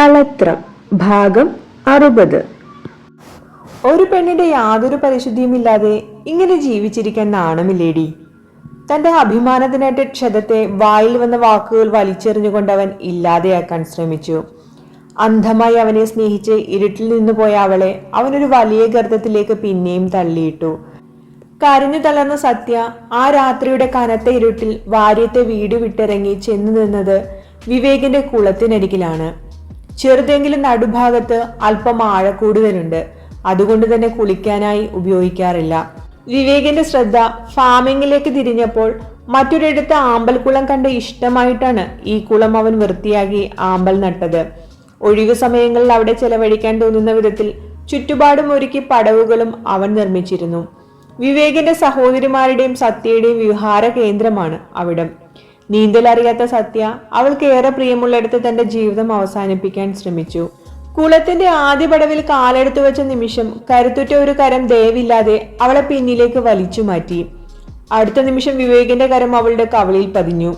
കളത്രം ഭാഗം അറുപത്. ഒരു പെണ്ണിന്റെ യാതൊരു പരിശുദ്ധിയുമില്ലാതെ ഇങ്ങനെ ജീവിച്ചിരിക്കാൻ നാണമില്ലേടി? തന്റെ അഭിമാനത്തിനേറ്റ ക്ഷതത്തെ വായിൽ വന്ന വാക്കുകൾ വലിച്ചെറിഞ്ഞുകൊണ്ട് അവൻ ഇല്ലാതെയാക്കാൻ ശ്രമിച്ചു. അന്ധമായി അവനെ സ്നേഹിച്ച് ഇരുട്ടിൽ നിന്ന് പോയ അവളെ അവനൊരു വലിയ ഗർത്തത്തിലേക്ക് പിന്നെയും തള്ളിയിട്ടു. കരഞ്ഞു തളർന്ന സത്യ ആ രാത്രിയുടെ കനത്ത ഇരുട്ടിൽ വാര്യത്തെ വീട് വിട്ടിറങ്ങി ചെന്നു നിന്നത് വിവേകിന്റെ കുളത്തിനരികിലാണ്. ചെറുതെങ്കിലും നടുഭാഗത്ത് അല്പം ആഴ കൂടുതലുണ്ട് അതുകൊണ്ട് തന്നെ കുളിക്കാനായി ഉപയോഗിക്കാറില്ല. വിവേകിന്റെ ശ്രദ്ധ ഫാമിങ്ങിലേക്ക് തിരിഞ്ഞപ്പോൾ മറ്റൊരിടത്ത് ആമ്പൽക്കുളം കണ്ട് ഇഷ്ടമായിട്ടാണ് ഈ കുളം അവൻ വൃത്തിയാക്കി ആമ്പൽ നട്ടത്. ഒഴിവു സമയങ്ങളിൽ അവിടെ ചെലവഴിക്കാൻ തോന്നുന്ന വിധത്തിൽ ചുറ്റുപാടും ഒരുക്കി പടവുകളും അവൻ നിർമ്മിച്ചിരുന്നു. വിവേകിന്റെ സഹോദരിമാരുടെയും സത്യയുടെയും വിഹാര കേന്ദ്രമാണ് അവിടം. നീന്തൽ അറിയാത്ത സത്യ അവൾക്ക് ഏറെ പ്രിയമുള്ളിടത്ത് തന്റെ ജീവിതം അവസാനിപ്പിക്കാൻ ശ്രമിച്ചു. കുളത്തിന്റെ ആദ്യ പടവിൽ കാലെടുത്തു വെച്ച നിമിഷം കരുത്തുറ്റ ഒരു കരം ദയവില്ലാതെ അവളെ പിന്നിലേക്ക് വലിച്ചു മാറ്റി. അടുത്ത നിമിഷം വിവേകിന്റെ കരം അവളുടെ കവളിൽ പതിഞ്ഞു.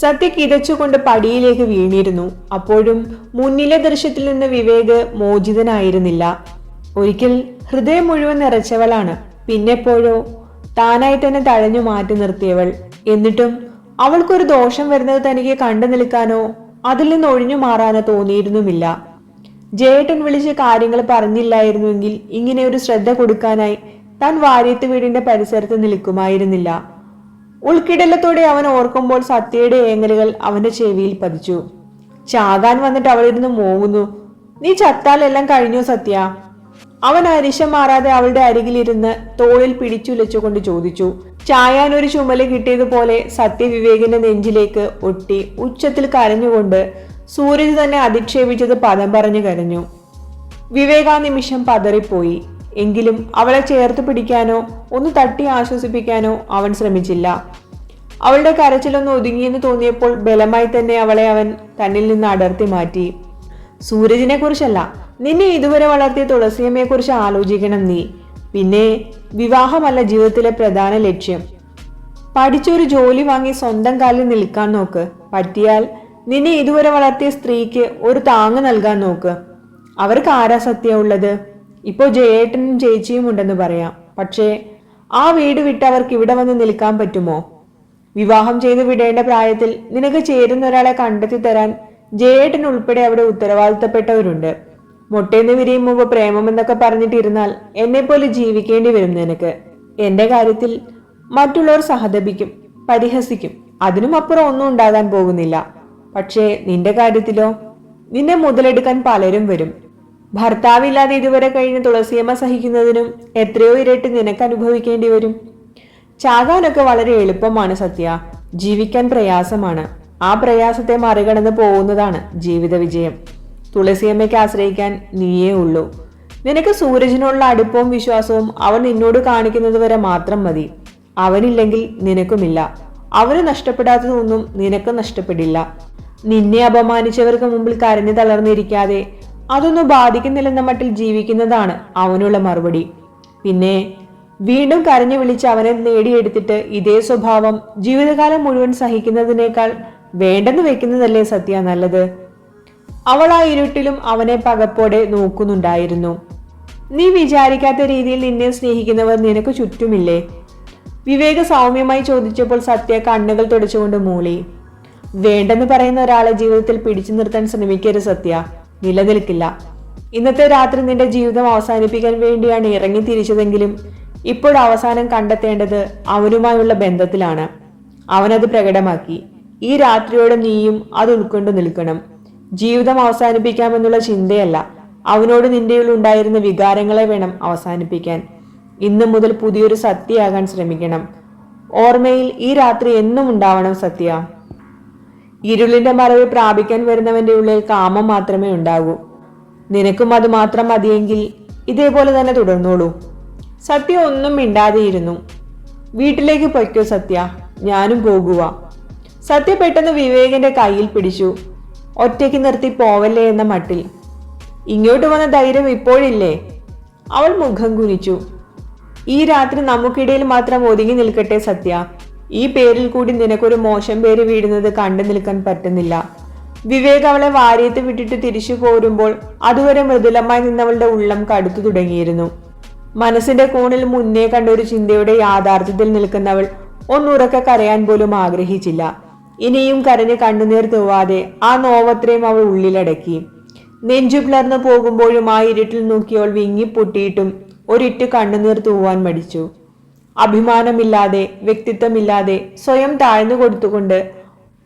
സത്യ കിതച്ചുകൊണ്ട് പടിയിലേക്ക് വീണിരുന്നു. അപ്പോഴും മുന്നിലെ ദൃശ്യത്തിൽ നിന്ന് വിവേക് മോചിതനായിരുന്നില്ല. ഒരിക്കൽ ഹൃദയം മുഴുവൻ നിറച്ചവളാണ്. പിന്നെപ്പോഴോ താനായി തന്നെ തഴഞ്ഞു മാറ്റി നിർത്തിയവൾ. എന്നിട്ടും അവൾക്കൊരു ദോഷം വരുന്നത് തനിക്ക് കണ്ടു നിൽക്കാനോ അതിൽ നിന്ന് ഒഴിഞ്ഞു മാറാനോ തോന്നിയിരുന്നുമില്ല. ജേട്ടൻ വിളിച്ച് കാര്യങ്ങൾ പറഞ്ഞില്ലായിരുന്നുവെങ്കിൽ ഇങ്ങനെ ഒരു ശ്രദ്ധ കൊടുക്കാനായി താൻ വാര്യത്ത് വീടിന്റെ പരിസരത്ത് നിൽക്കുമായിരുന്നില്ല. ഉൾക്കിടലത്തോടെ അവൻ ഓർക്കുമ്പോൾ സത്യയുടെ ഏങ്ങലുകൾ അവന്റെ ചെവിയിൽ പതിച്ചു. ചാകാൻ വന്നിട്ട് അവളിരുന്ന് മോങ്ങുന്നു നീ ചത്താലെല്ലാം കഴിഞ്ഞോ സത്യ? അവൻ അരിശം മാറാതെ അവളുടെ അരികിലിരുന്ന് തോളിൽ പിടിച്ചുലച്ചുകൊണ്ട് ചോദിച്ചു ചായാൻ ഒരു ചുമൽ കിട്ടിയതുപോലെ സത്യവിവേകിന്റെ നെഞ്ചിലേക്ക് ഒട്ടി ഉച്ചത്തിൽ കരഞ്ഞുകൊണ്ട് സൂരജ് തന്നെ അധിക്ഷേപിച്ചത് പദം പറഞ്ഞു കരഞ്ഞു. വിവേകാ നിമിഷം പതറിപ്പോയി. എങ്കിലും അവളെ ചേർത്ത് പിടിക്കാനോ ഒന്ന് തട്ടി ആശ്വസിപ്പിക്കാനോ അവൻ ശ്രമിച്ചില്ല. അവളുടെ കരച്ചിലൊന്ന് ഒതുങ്ങിയെന്ന് തോന്നിയപ്പോൾ ബലമായി തന്നെ അവളെ അവൻ തന്നിൽ നിന്ന് അടർത്തി മാറ്റി. സൂരജിനെ കുറിച്ചല്ല നിന്നെ ഇതുവരെ വളർത്തിയ തുളസിയമ്മയെ കുറിച്ച് ആലോചിക്കണം നീ. പിന്നെ വിവാഹമല്ല ജീവിതത്തിലെ പ്രധാന ലക്ഷ്യം. പഠിച്ചൊരു ജോലി വാങ്ങി സ്വന്തം കാലിൽ നിൽക്കാൻ നോക്ക്. പറ്റിയാൽ നിന്നെ ഇതുവരെ വളർത്തിയ സ്ത്രീക്ക് ഒരു താങ്ങ് നൽകാൻ നോക്ക്. അവർക്ക് ആരാ സത്യമുള്ളത് ഇപ്പോൾ ജയേട്ടനും ചേച്ചിയും ഉണ്ടെന്ന് പറയാം. പക്ഷേ ആ വീട് വിട്ട് അവർക്ക് ഇവിടെ വന്ന് നിൽക്കാൻ പറ്റുമോ? വിവാഹം ചെയ്ത് വിടേണ്ട പ്രായത്തിൽ നിനക്ക് ചേരുന്ന ഒരാളെ കണ്ടെത്തി തരാൻ ജയേട്ടൻ ഉൾപ്പെടെ അവിടെ ഉത്തരവാദിത്തപ്പെട്ടവരുണ്ട്. മൊട്ടേന്ന് വിരിയും മുമ്പ് പ്രേമം എന്നൊക്കെ പറഞ്ഞിട്ടിരുന്നാൽ എന്നെ പോലെ ജീവിക്കേണ്ടി വരും നിനക്ക് എന്റെ കാര്യത്തിൽ മറ്റുള്ളവർ സഹതപിക്കും പരിഹസിക്കും. അതിനും അപ്പുറം ഒന്നും ഉണ്ടാകാൻ പോകുന്നില്ല. പക്ഷേ നിന്റെ കാര്യത്തിലോ? നിന്നെ മുതലെടുക്കാൻ പലരും വരും. ഭർത്താവില്ലാതെ ഇതുവരെ കഴിഞ്ഞ തുളസിയമ്മ സഹിക്കുന്നതിനും എത്രയോ ഇരട്ടി നിനക്ക് അനുഭവിക്കേണ്ടി വരും. ചാകാനൊക്കെ വളരെ എളുപ്പമാണ് സത്യ. ജീവിക്കാൻ പ്രയാസമാണ്. ആ പ്രയാസത്തെ മറികടന്ന് പോകുന്നതാണ് ജീവിത വിജയം തുളസിയമ്മയ്ക്ക് ആശ്രയിക്കാൻ നീയേ ഉള്ളൂ. നിനക്ക് സൂരജിനോടുള്ള അടുപ്പവും വിശ്വാസവും അവൻ നിന്നോട് കാണിക്കുന്നത് വരെ മാത്രം മതി. അവനില്ലെങ്കിൽ നിനക്കുമില്ല. അവന് നഷ്ടപ്പെടാത്തതൊന്നും നിനക്ക് നഷ്ടപ്പെടില്ല. നിന്നെ അപമാനിച്ചവർക്ക് മുമ്പിൽ കരഞ്ഞു തളർന്നിരിക്കാതെ അതൊന്നും ബാധിക്കുന്നില്ലെന്ന മട്ടിൽ ജീവിക്കുന്നതാണ് അവനുള്ള മറുപടി. പിന്നെ വീണ്ടും കരഞ്ഞു വിളിച്ച് അവനെ നേടിയെടുത്തിട്ട് ഇതേ സ്വഭാവം ജീവിതകാലം മുഴുവൻ സഹിക്കുന്നതിനേക്കാൾ വേണ്ടെന്ന് വെക്കുന്നതല്ലേ സത്യ നല്ലത്? അവൾ ആ ഇരുട്ടിലും അവനെ പകപ്പോടെ നോക്കുന്നുണ്ടായിരുന്നു. നീ വിചാരിക്കാത്ത രീതിയിൽ നിന്നെ സ്നേഹിക്കുന്നവർ നിനക്ക് ചുറ്റുമില്ലേ? വിവേക സൗമ്യമായി ചോദിച്ചപ്പോൾ സത്യ കണ്ണുകൾ തുടച്ചുകൊണ്ട് മൂളി. വേണ്ടെന്ന് പറയുന്ന ഒരാളെ ജീവിതത്തിൽ പിടിച്ചു നിർത്താൻ ശ്രമിക്കരുത് സത്യ. നിലനിൽക്കില്ല. ഇന്നത്തെ രാത്രി നിന്റെ ജീവിതം അവസാനിപ്പിക്കാൻ വേണ്ടിയാണ് ഇറങ്ങി തിരിച്ചതെങ്കിലും ഇപ്പോൾ അവസാനം കണ്ടെത്തേണ്ടത് അവനുമായുള്ള ബന്ധത്തിലാണ്. അവനത് പ്രകടമാക്കി. ഈ രാത്രിയോടെ നീയും അത് ഉൾക്കൊണ്ടു നിൽക്കണം. ജീവിതം അവസാനിപ്പിക്കാമെന്നുള്ള ചിന്തയല്ല. അവനോട് നിന്റെ ഉണ്ടായിരുന്ന വികാരങ്ങളെ വേണം അവസാനിപ്പിക്കാൻ. ഇന്നു മുതൽ പുതിയൊരു സത്യയാകാൻ ശ്രമിക്കണം. ഓർമ്മയിൽ ഈ രാത്രി എന്നും ഉണ്ടാവണം സത്യ ഇരുളിന്റെ മറവ് പ്രാപിക്കാൻ വരുന്നവന്റെ ഉള്ളിൽ കാമം മാത്രമേ ഉണ്ടാകൂ. നിനക്കും അത് മാത്രം മതിയെങ്കിൽ ഇതേപോലെ തന്നെ തുടർന്നോളൂ. സത്യ ഒന്നും മിണ്ടാതെയിരുന്നു. വീട്ടിലേക്ക് പൊയ്ക്കോ സത്യ ഞാനും പോകുക സത്യ പെട്ടെന്ന് വിവേകന്റെ കയ്യിൽ പിടിച്ചു. ഒറ്റയ്ക്ക് നിർത്തി പോവല്ലേ എന്ന മട്ടിൽ. ഇങ്ങോട്ട് വന്ന ധൈര്യം ഇപ്പോഴില്ലേ? അവൾ മുഖം കുനിച്ചു. ഈ രാത്രി നമുക്കിടയിൽ മാത്രം ഒതുങ്ങി നിൽക്കട്ടെ സത്യ. ഈ പേരിൽ കൂടി നിനക്കൊരു മോശം പേര് വീടുന്നത് കണ്ടു നിൽക്കാൻ പറ്റുന്നില്ല. വിവേക് അവളെ വാരിയത്ത് വിട്ടിട്ട് തിരിച്ചു പോരുമ്പോൾ അതുവരെ മൃദുലമായി നിന്നവളുടെ ഉള്ളം കടുത്തു തുടങ്ങിയിരുന്നു. മനസ്സിന്റെ കോണിൽ മുന്നേ കണ്ട ഒരു ചിന്തയുടെ യാഥാർത്ഥ്യത്തിൽ നിൽക്കുന്നവൾ ഒന്നുറക്കെ കരയാൻ പോലും ആഗ്രഹിച്ചില്ല. ഇനിയും കരഞ്ഞ് കണ്ണുനീർ തൂവാതെ ആ നോവത്രയും അവൾ ഉള്ളിലടക്കി. നെഞ്ചു പിളർന്നു പോകുമ്പോഴും ആ ഇരുട്ടിൽ നോക്കിയവൾ വിങ്ങിപ്പൊട്ടിയിട്ടും ഒരിറ്റ് കണ്ണുനീർ തൂവാൻ മടിച്ചു. അഭിമാനമില്ലാതെ വ്യക്തിത്വമില്ലാതെ സ്വയം താഴ്ന്നു കൊടുത്തുകൊണ്ട്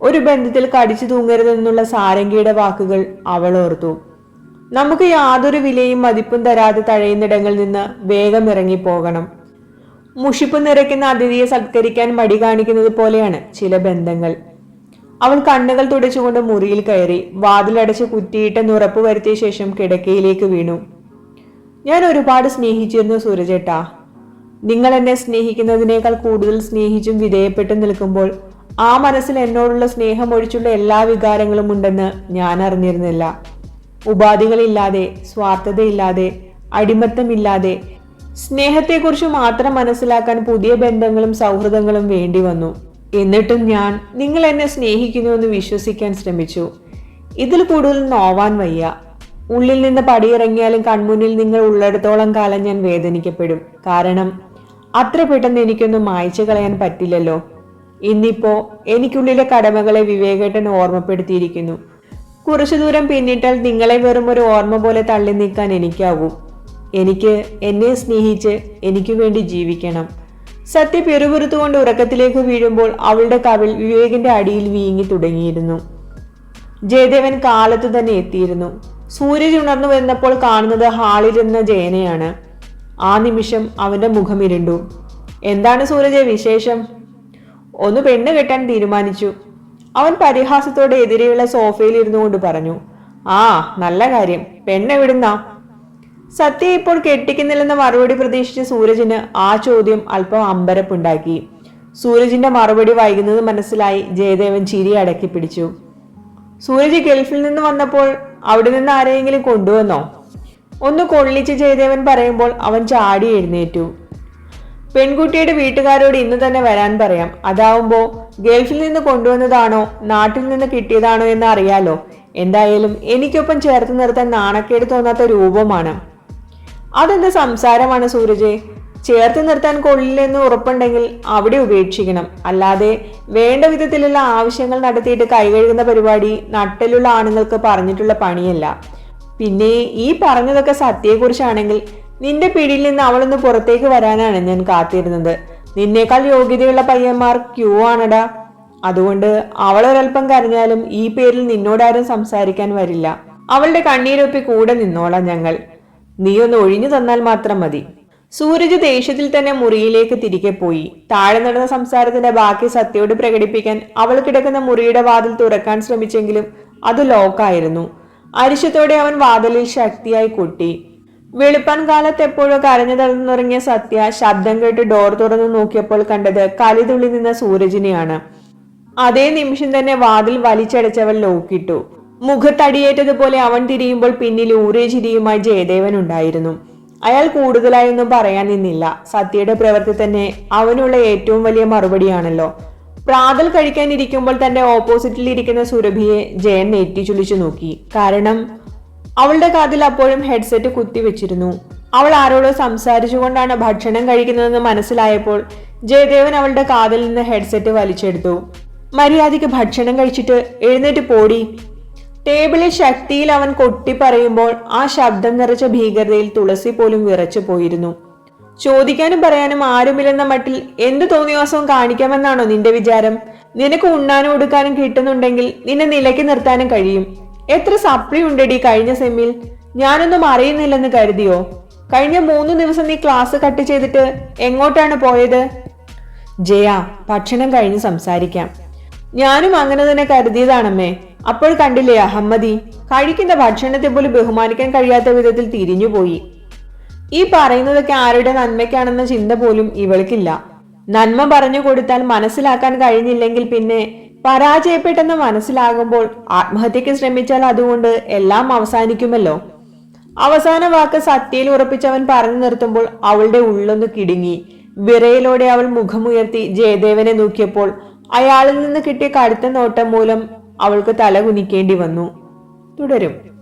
ഒരു ബന്ധത്തിൽ കടിച്ചു തൂങ്ങരുതെന്നുള്ള സാരംഗിയുടെ വാക്കുകൾ അവൾ ഓർത്തു. നമുക്ക് യാതൊരു വിലയും മതിപ്പും തരാതെ തഴയുന്നിടങ്ങളിൽ നിന്ന് വേഗം ഇറങ്ങിപ്പോകണം. മുഷിപ്പ് നിറയ്ക്കുന്ന അതിഥിയെ സത്കരിക്കാൻ മടി കാണിക്കുന്നത് പോലെയാണ് ചില ബന്ധങ്ങൾ. അവൾ കണ്ണുകൾ തുടച്ചുകൊണ്ട് മുറിയിൽ കയറി വാതിലടച്ച് കുറ്റിയിട്ടെന്ന് ഉറപ്പ് വരുത്തിയ ശേഷം കിടക്കയിലേക്ക് വീണു. ഞാൻ ഒരുപാട് സ്നേഹിച്ചിരുന്നു സൂരജേട്ടാ. നിങ്ങൾ എന്നെ സ്നേഹിക്കുന്നതിനേക്കാൾ കൂടുതൽ സ്നേഹിച്ചും വിധേയപ്പെട്ടും നിൽക്കുമ്പോൾ ആ മനസ്സിൽ എന്നോടുള്ള സ്നേഹം ഒഴിച്ചുള്ള എല്ലാ വികാരങ്ങളും ഉണ്ടെന്ന് ഞാൻ അറിഞ്ഞിരുന്നില്ല. ഉപാധികളില്ലാതെ സ്വാർത്ഥതയില്ലാതെ അടിമത്തമില്ലാതെ സ്നേഹത്തെക്കുറിച്ച് മാത്രം മനസ്സിലാക്കാൻ പുതിയ ബന്ധങ്ങളും സൗഹൃദങ്ങളും വേണ്ടി വന്നു. എന്നിട്ടും ഞാൻ നിങ്ങൾ എന്നെ സ്നേഹിക്കുന്നുവെന്ന് വിശ്വസിക്കാൻ ശ്രമിച്ചു. ഇതിൽ കൂടുതൽ നോവാൻ വയ്യ. ഉള്ളിൽ നിന്ന് പടിയിറങ്ങിയാലും കൺമുന്നിൽ നിങ്ങൾ ഉള്ളിടത്തോളം കാലം ഞാൻ വേദനിക്കപ്പെടും. കാരണം അത്ര പെട്ടെന്ന് എനിക്കൊന്നും മായ്ച്ചു കളയാൻ പറ്റില്ലല്ലോ. ഇന്നിപ്പോ എനിക്കുള്ളിലെ കടമകളെ വിവേകേട്ടൻ ഓർമ്മപ്പെടുത്തിയിരിക്കുന്നു. കുറച്ചു ദൂരം പിന്നിട്ടാൽ നിങ്ങളെ വെറും ഒരു ഓർമ്മ പോലെ തള്ളി നീക്കാൻ എനിക്കാവും എനിക്ക് എന്നെ സ്നേഹിച്ച് എനിക്ക് വേണ്ടി ജീവിക്കണം. സത്യ പിറുപിറുത്തുകൊണ്ട് ഉറക്കത്തിലേക്ക് വീഴുമ്പോൾ അവളുടെ കവിൾ വിവേകിന്റെ അടിയിൽ വീങ്ങി തുടങ്ങിയിരുന്നു. ജയദേവൻ കാലത്തു തന്നെ എത്തിയിരുന്നു. സൂര്യൻ ഉണർന്നു വന്നപ്പോൾ കാണുന്നത് ഹാളിലിരുന്ന ജയനെയാണ്. ആ നിമിഷം അവന്റെ മുഖം ഇരുണ്ടു. എന്താണ് സൂരജ് വിശേഷം? ഒന്ന് പെണ്ണ് കെട്ടാൻ തീരുമാനിച്ചു. അവൻ പരിഹാസത്തോടെ എതിരെയുള്ള സോഫയിൽ ഇരുന്നു കൊണ്ട് പറഞ്ഞു. ആ നല്ല കാര്യം. പെണ്ണെവിടുന്നാ? സത്യ ഇപ്പോൾ കെട്ടിക്കുന്നില്ലെന്ന മറുപടി പ്രതീക്ഷിച്ച സൂരജിന് ആ ചോദ്യം അല്പം അമ്പരപ്പുണ്ടാക്കി. സൂരജിന്റെ മറുപടി വൈകുന്നത് മനസ്സിലായി ജയദേവൻ ചിരി അടക്കി പിടിച്ചു. സൂരജ് ഗൾഫിൽ നിന്ന് വന്നപ്പോൾ അവിടെ നിന്ന് ആരെയെങ്കിലും കൊണ്ടുവന്നോ? ഒന്ന് കൊള്ളിച്ച് ജയദേവൻ പറയുമ്പോൾ അവൻ ചാടി എഴുന്നേറ്റു. പെൺകുട്ടിയുടെ വീട്ടുകാരോട് ഇന്ന് തന്നെ വരാൻ പറയാം. അതാവുമ്പോൾ ഗൾഫിൽ നിന്ന് കൊണ്ടുവന്നതാണോ നാട്ടിൽ നിന്ന് കിട്ടിയതാണോ എന്ന് അറിയാലോ എന്തായാലും എനിക്കൊപ്പം ചേർത്ത് നിർത്താൻ നാണക്കേട് തോന്നാത്ത രൂപമാണ്. അതെന്ത് സംസാരമാണ് സൂരജ്? ചേർത്ത് നിർത്താൻ കൊള്ളില്ലെന്ന് ഉറപ്പുണ്ടെങ്കിൽ അവിടെ ഉപേക്ഷിക്കണം. അല്ലാതെ വേണ്ട വിധത്തിലുള്ള ആവശ്യങ്ങൾ നടത്തിയിട്ട് കൈകഴുകുന്ന പരിപാടി നട്ടലുള്ള ആണുങ്ങൾക്ക് പറഞ്ഞിട്ടുള്ള പണിയല്ല. പിന്നെ ഈ പറഞ്ഞതൊക്കെ സത്യയെക്കുറിച്ചാണെങ്കിൽ നിന്റെ പിടിയിൽ നിന്ന് അവളൊന്ന് പുറത്തേക്ക് വരാനാണ് ഞാൻ കാത്തിരുന്നത്. നിന്നേക്കാൾ യോഗ്യതയുള്ള പയ്യന്മാർ ക്യൂ ആണടാ. അതുകൊണ്ട് അവളൊരൽപ്പം കരഞ്ഞാലും ഈ പേരിൽ നിന്നോടാരും സംസാരിക്കാൻ വരില്ല. അവളുടെ കണ്ണീരൊപ്പി കൂടെ നിന്നോളാം ഞങ്ങൾ. നീ ഒന്ന് ഒഴിഞ്ഞു തന്നാൽ മാത്രം മതി. സൂരജ് ദേഷ്യത്തിൽ തന്നെ മുറിയിലേക്ക് തിരികെ പോയി. താഴെ നടന്ന സംസാരത്തിന്റെ ബാക്കി സത്യയോട് പ്രകടിപ്പിക്കാൻ അവൾ കിടക്കുന്ന മുറിയുടെ വാതിൽ തുറക്കാൻ ശ്രമിച്ചെങ്കിലും അത് ലോക്കായിരുന്നു അരിശത്തോടെ അവൻ വാതിലിൽ ശക്തിയായി കൊട്ടി. വെളുപ്പാൻ കാലത്ത് എപ്പോഴോ കരഞ്ഞു തളർന്നുറങ്ങിയ സത്യ ശബ്ദം കേട്ട് ഡോർ തുറന്നു നോക്കിയപ്പോൾ കണ്ടത് കലിതുള്ളി നിന്ന സൂരജിനെയാണ്. അതേ നിമിഷം തന്നെ വാതിൽ വലിച്ചടച്ചവൻ ലോക്കിട്ടു മുഖത്തടിയേറ്റതുപോലെ അവൻ തിരിയുമ്പോൾ പിന്നിൽ ഊരേചിരിയുമായി ചിരിയുമായി ജയദേവൻ ഉണ്ടായിരുന്നു. അയാൾ കൂടുതലായൊന്നും പറയാൻ നിന്നില്ല. സത്യയുടെ പ്രവൃത്തി തന്നെ അവനുള്ള ഏറ്റവും വലിയ മറുപടിയാണല്ലോ. പ്രാതൽ കഴിക്കാനിരിക്കുമ്പോൾ തന്റെ ഓപ്പോസിറ്റിൽ ഇരിക്കുന്ന സുരഭിയെ ജയൻ നെറ്റിച്ചുലിച്ചു നോക്കി. കാരണം അവളുടെ കാതിൽ അപ്പോഴും ഹെഡ്സെറ്റ് കുത്തിവെച്ചിരുന്നു. അവൾ ആരോടോ സംസാരിച്ചുകൊണ്ടാണ് ഭക്ഷണം കഴിക്കുന്നതെന്ന് മനസ്സിലായപ്പോൾ ജയദേവൻ അവളുടെ കാതിൽ നിന്ന് ഹെഡ്സെറ്റ് വലിച്ചെടുത്തു. മര്യാദയ്ക്ക് ഭക്ഷണം കഴിച്ചിട്ട് എഴുന്നേറ്റ് പോടി. ടേബിളിൽ ശക്തിയിൽ അവൻ കൊട്ടി പറയുമ്പോൾ ആ ശബ്ദം നിറച്ച ഭീകരതയിൽ തുളസി പോലും വിറച്ചു പോയിരുന്നു. ചോദിക്കാനും പറയാനും ആരുമില്ലെന്ന മട്ടിൽ എന്ത് തോന്നിവാസവും കാണിക്കാമെന്നാണോ നിന്റെ വിചാരം? നിനക്ക് ഉണ്ണാനും ഉടുക്കാനും കിട്ടുന്നുണ്ടെങ്കിൽ നിന്നെ നിലയ്ക്ക് നിർത്താനും കഴിയും. എത്ര സപ്ലി ഉണ്ടടി കഴിഞ്ഞ സെമ്മിൽ? ഞാനൊന്നും അറിയുന്നില്ലെന്ന് കരുതിയോ? കഴിഞ്ഞ മൂന്ന് ദിവസം നീ ക്ലാസ് കട്ട് ചെയ്തിട്ട് എങ്ങോട്ടാണ് പോയത്? ജയ ഭക്ഷണം കഴിഞ്ഞ് സംസാരിക്കാം. ഞാനും അങ്ങനെ തന്നെ കരുതിയതാണമ്മേ. അപ്പോൾ കണ്ടില്ലേ അഹമ്മദി? കഴിക്കുന്ന ഭക്ഷണത്തെ പോലും ബഹുമാനിക്കാൻ കഴിയാത്ത വിധത്തിൽ തിരിഞ്ഞുപോയി ഈ പറയുന്നതൊക്കെ ആരുടെ നന്മയ്ക്കാണെന്ന ചിന്ത പോലും ഇവൾക്കില്ല. നന്മ പറഞ്ഞു കൊടുത്താൽ മനസ്സിലാക്കാൻ കഴിഞ്ഞില്ലെങ്കിൽ പിന്നെ പരാജയപ്പെട്ടെന്ന് മനസ്സിലാകുമ്പോൾ ആത്മഹത്യക്ക് ശ്രമിച്ചാൽ അതുകൊണ്ട് എല്ലാം അവസാനിക്കുമല്ലോ. അവസാന വാക്ക് സത്യയിൽ ഉറപ്പിച്ചവൻ പറഞ്ഞു നിർത്തുമ്പോൾ അവളുടെ ഉള്ളൊന്ന് കിടുങ്ങി. വിറയിലൂടെ അവൾ മുഖമുയർത്തി ജയദേവനെ നോക്കിയപ്പോൾ അയാളിൽ നിന്ന് കിട്ടിയ കടുത്ത നോട്ടം മൂലം അവൾക്ക് തല കുനിക്കേണ്ടി വന്നു. തുടരും.